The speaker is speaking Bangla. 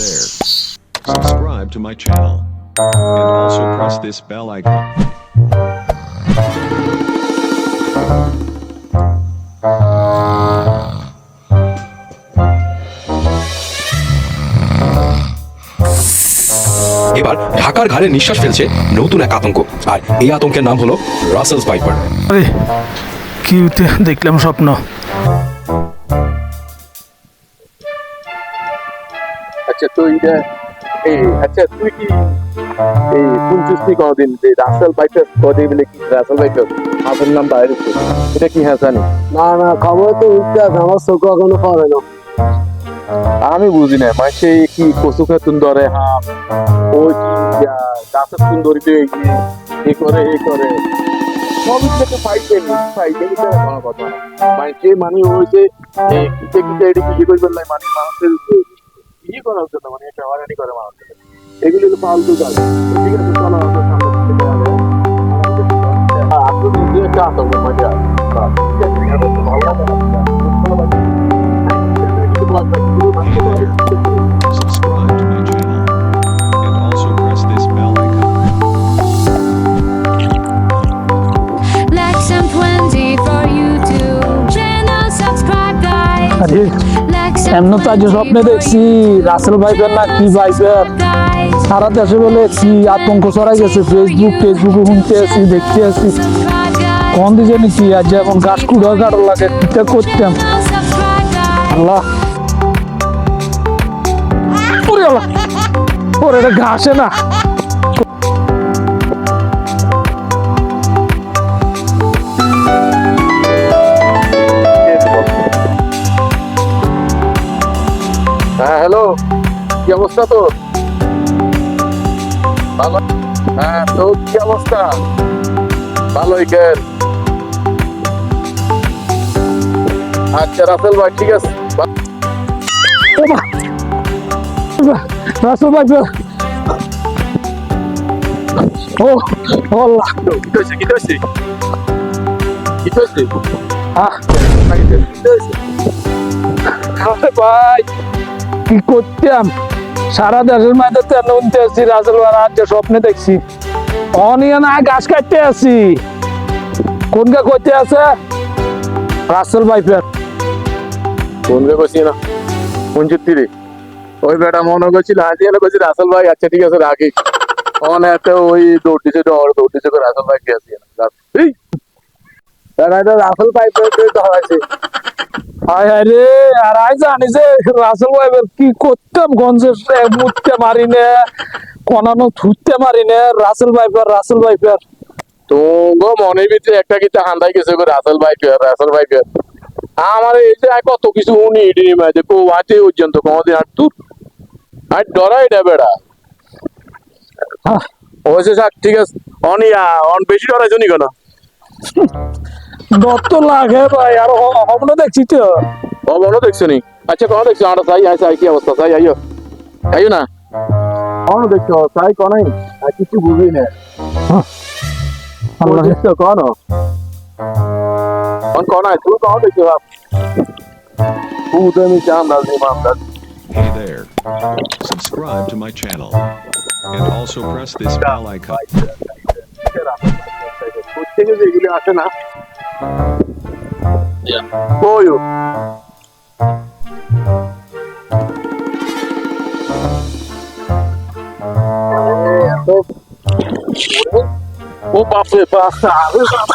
subscribe to my channel. And also press this bell icon. এবার ঢাকার ঘাড়ে নিঃশ্বাস ফেলছে নতুন এক আতঙ্ক আর এই আতঙ্কের নাম হলো রাসেলস ভাইপার আরে কি দেখলাম স্বপ্ন আচ্ছা তো এইটা এই আচ্ছা তুই কি এই শুনছিস নি কোনদিন যে রাসেল বাইপাস কদে বলে কি রাসেল বাইপাস আপনার নাম বাইরে এটা কি হ্যাঁ জানি? না না খবর তো আমার চোখ এখনও পড়ে না। আমি বুঝি না মাসে কি কচু খাতুন ধরে হাফ ওই কি সুন্দরীতে এ করে এ করে। থেকে ফাইটে ফাইটে কথা মানে ওই যে এই কিতে কিতে এটা কি করবেন না মানে মানুষের করার জন্য মানে এটা হয়রানি করে মানুষের এগুলি হলো ফালতু কাজ। ঠিক আছে চলো আমরা সামনে যাব। হ্যাঁ, একটা আতঙ্ক এমন তো আজ স্বপ্নে দেখছি? রাসেল ভাইপার না কি ভাইপার. সারা দেশে বলে কি আতঙ্ক ছড়াই গেছে ফেসবুক ফেসবুকে শুনতে আছি দেখতে আছি. কোন দিকে নাকি আজ এখন গাছ কুড়া কাটা লাগে কিটা করতাম. আল্লাহ। ওরে আল্লাহ। ওরে এটা ঘাসে না। কি অবস্থা তোর? ভালো? হ্যাঁ তো কি অবস্থা? ভালোই কেন আচ্ছা রাসেল ভাই ঠিক আছে। রাসেল ভাইপার ও ও আল্লাহ। কি হয়েছে কি হয়েছে? কি হয়েছে? আহ। কি হয়েছে? আরে ভাই কি করতাম? সারা দেশের মাঝে তেল উনতে আসছি রাজেল রাজ্যে স্বপ্নে দেখছি অনিয়া না গাছ কাটতে আসি কোন গা করতে আছে রাসেল ফোন রে বসি না মঞ্জুর তীরে ওই বেটা মনে করছিল হাজি এনে করছি রাসেল ভাই আচ্ছা ঠিক আছে রাখি অন এত ওই দৌড় দিছে দৌড় দৌড় দিছে রাসেল ভাই কে আসি এই তারা এটা রাফেল পাইপের হয়েছে হায় হায় রে আর আই জানি যে রাসেল কি করতাম গঞ্জের মুততে মারি নে কনানো থুততে মারি নে রাসেল রাসেল ভাইপার তো গো মনের ভিতরে একটা হান্দাই গেছে রাসেল ভাই কে রাসেল ভাই আমার আর কত কিছু উনি ইডি মাঝে কো আতে পর্যন্ত কোনদিন আর তুই আর ডরাই না বেড়া। ওইসে স্যার ঠিক আছে। অনিয়া অন বেশি ডরাইছো নি কেন? ডর তো লাগে ভাই আর হবন দেখছি তো। বলো দেখছ নি? আচ্ছা কোন দেখছ? আমরা সাই আই সাই কি অবস্থা? সাই আইও আইও না? কোন দেখছ? সাই কোনাই আর কিছু বুঝি না। আল্লাহ দেখছ কোন কোন কোন আই তুই কোন দেখছ? বাপ তুই তো আমি জান Hey there. Subscribe to my channel. And also press this bell icon. আসে না কইও ও বাপরে বাপ আরে বাপ।